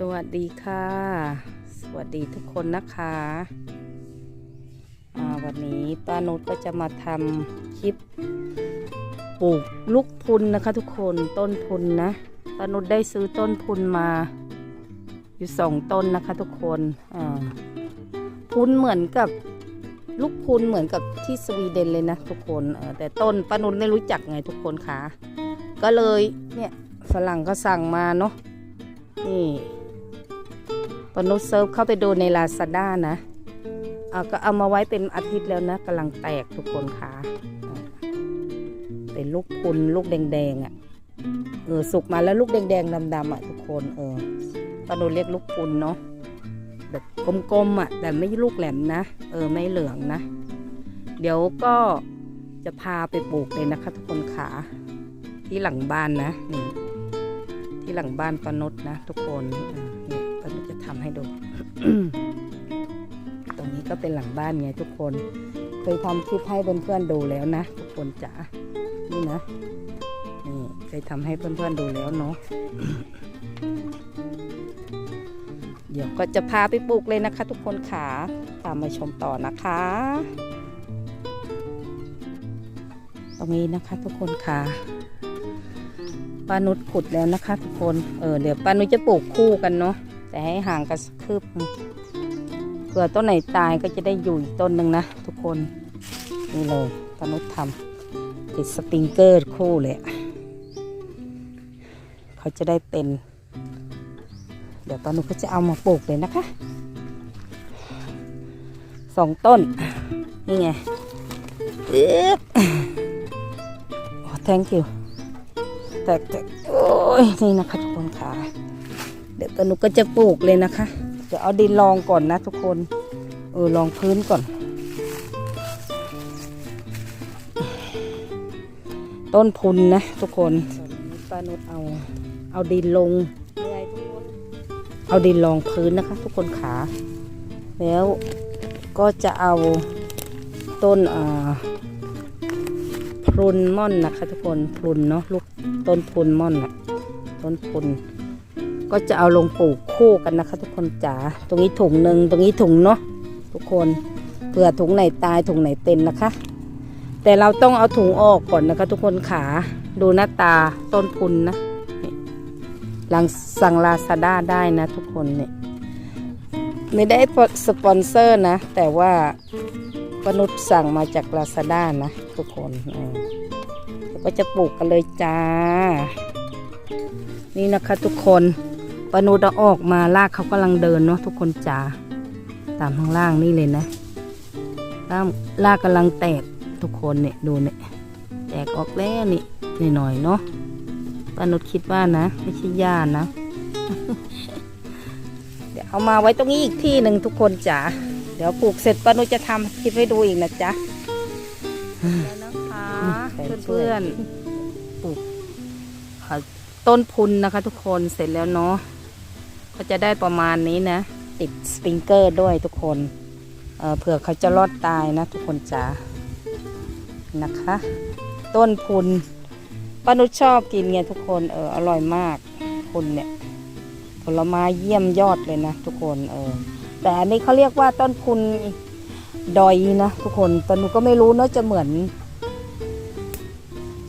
สวัสดีค่ะ สวัสดีทุกคนนะคะวันนี้ป้านุชก็จะมาทำคลิปปลูกลูกพุนนะคะทุกคนต้นพุนนะป้านุชได้ซื้อต้นพุนมา อยู่สองต้นนะคะทุกคนอ่าพุนเหมือนกับลูกพุนเหมือนกับที่สวีเดนเลยนะทุกคนเออแต่ต้นป้านุชไม่รู้จักไงทุกคนค่ะก็เลยเนี่ยฝรั่งก็สั่งมาเนาะนี่ ปนุเซิร์ฟเข้าไปดูในลาซาด้านะเอาก็เอามาไว้เป็นอาทิตย์แล้วนะกำลังแตกทุกคนค่ะอ่าเป็นลูกพุนลูกแดงๆอะ่ะเออสุกมาแล้วลูกแดงๆดำๆอะทุกคนเออปนุเรียกลูกพุนเนาะแบบกลมๆอะ แต่ไม่ลูกแหลมนะเออไม่เหลืองนะ เดี๋ยวก็จะพาไปปลูกเลยนะคะ ทุกคนขาที่หลังบ้านนะนี่ที่หลังบ้านปนุษนะ ทุกคนนี่ จะทำให้ดู ตรงนี้ก็เป็นหลังบ้านไงทุกคน เคยทำคลิปให้เพื่อนๆดูแล้วนะทุกคนจ๋า นี่นะ นี่เคยทำให้เพื่อนๆดูแล้วเนาะ เดี๋ยวก็จะพาไปปลูกเลยนะคะ ทุกคนขาตามมาชมต่อนะคะ ตรงนี้นะคะ ทุกคนค่ะป้านุชขุดแล้วนะคะ ทุกคน เออเดี๋ยวป้านุชจะปลูกคู่กันเนาะ แต่ให้ห่างกันสักคืบเผื่อต้นไหนตายก็จะได้อยู่อีกต้นหนึ่งนะทุกคนนี่เลยป้านุชทำติดสปริงเกอร์คู่เลยเขาจะได้เป็น เดี๋ยวป้านุชก็จะเอามาปลูกเลยนะคะสองต้น นี่ไงเอ๊ะโอ้ thank you แตกแตกโอ้ย นี่นะคะทุกคนค่ะ เดี๋ยวตนุก็จะปลูกเลยนะคะจะเอาดินรองก่อนนะทุกคนเออรองพื้นก่อน ต้นพุนนะทุกคนปานุเอาเอาดินลง เอาดินรองพื้นนะคะ ทุกคนขา แล้วก็จะเอาต้นอ่าพรุนม่อนนะคะ ทุกคนพรุนเนาะลูกต้นพรุนม่อนอะต้นพรุน ก็จะเอาลงปลูกคู่กันนะคะ ทุกคนจ๋าตรงนี้ถุงหนึ่งตรงนี้ถุงเนาะทุกคนเผื่อถุงไหนตายถุงไหนเป็นนะคะ แต่เราต้องเอาถุงออกก่อนนะคะ ทุกคนขาดูหน้าตาต้นพุนนะหลังสั่งลาซาด้าได้นะทุกคนเนี่ยไม่ได้สปอนเซอร์นะ แต่ว่าปนุษย์สั่งมาจากลาซาด้านะ ทุกคนก็จะปลูกกันเลยจ้า นี่นะคะทุกคน ปนุษย์เอาออกมาลากเขากำลังเดินเนาะทุกคนจ้าตามข้างล่างนี่เลยนะลากลากกำลังแตกทุกคนเนี่ยดูเนี่ยแตกออกแล้วนี่หน่อยๆเนาะปนุษย์คิดว่านะ ไม่ใช่หญ้านะ เดี๋ยวเอามาไว้ตรงนี้อีกที่หนึ่งทุกคนจ้าเดี๋ยวปลูกเสร็จป้านุชจะทำคลิปให้ดูอีกนะจ๊ะแล้วนะคะเพื่อนๆปลูกอ่าต้นพุนนะคะทุกคนเสร็จแล้วเนาะ ก็จะได้ประมาณนี้นะ ติดสปริงเกอร์ด้วยทุกคนเออเผื่อเขาจะรอดตายนะทุกคนจ๋านะคะ ต้นพุนป้านุชชอบกินไงทุกคนเอออร่อยมากพุนเนี่ยผลไม้เยี่ยมยอดเลยนะทุกคนเออแต่อันนี้เขาเรียกว่าต้นพุนดอยนะทุกคนแต่หนูก็ไม่รู้เนอะจะเหมือน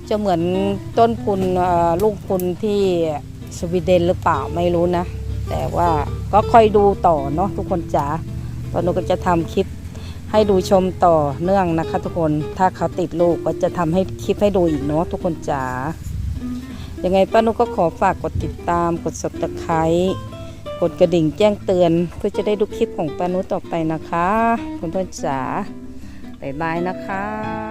จะเหมือนต้นพุนลูกพุนที่สวีเดนหรือเปล่าไม่รู้นะ แต่ว่าก็ค่อยดูต่อเนาะทุกคนจ๋าตอนหนูก็จะทำคลิปให้ดูชมต่อเนื่องนะคะ ทุกคนถ้าเขาติดลูกก็จะทำให้คลิปให้ดูอีกเนาะทุกคนจ๋ายังไงป้านุก็ขอฝากกดติดตามกด subscribe กดกระดิ่งแจ้งเตือน เพื่อจะได้ดูคลิปของป้านุต่อไปนะคะเพื่อนๆจ๋าบ๊ายบายนะคะ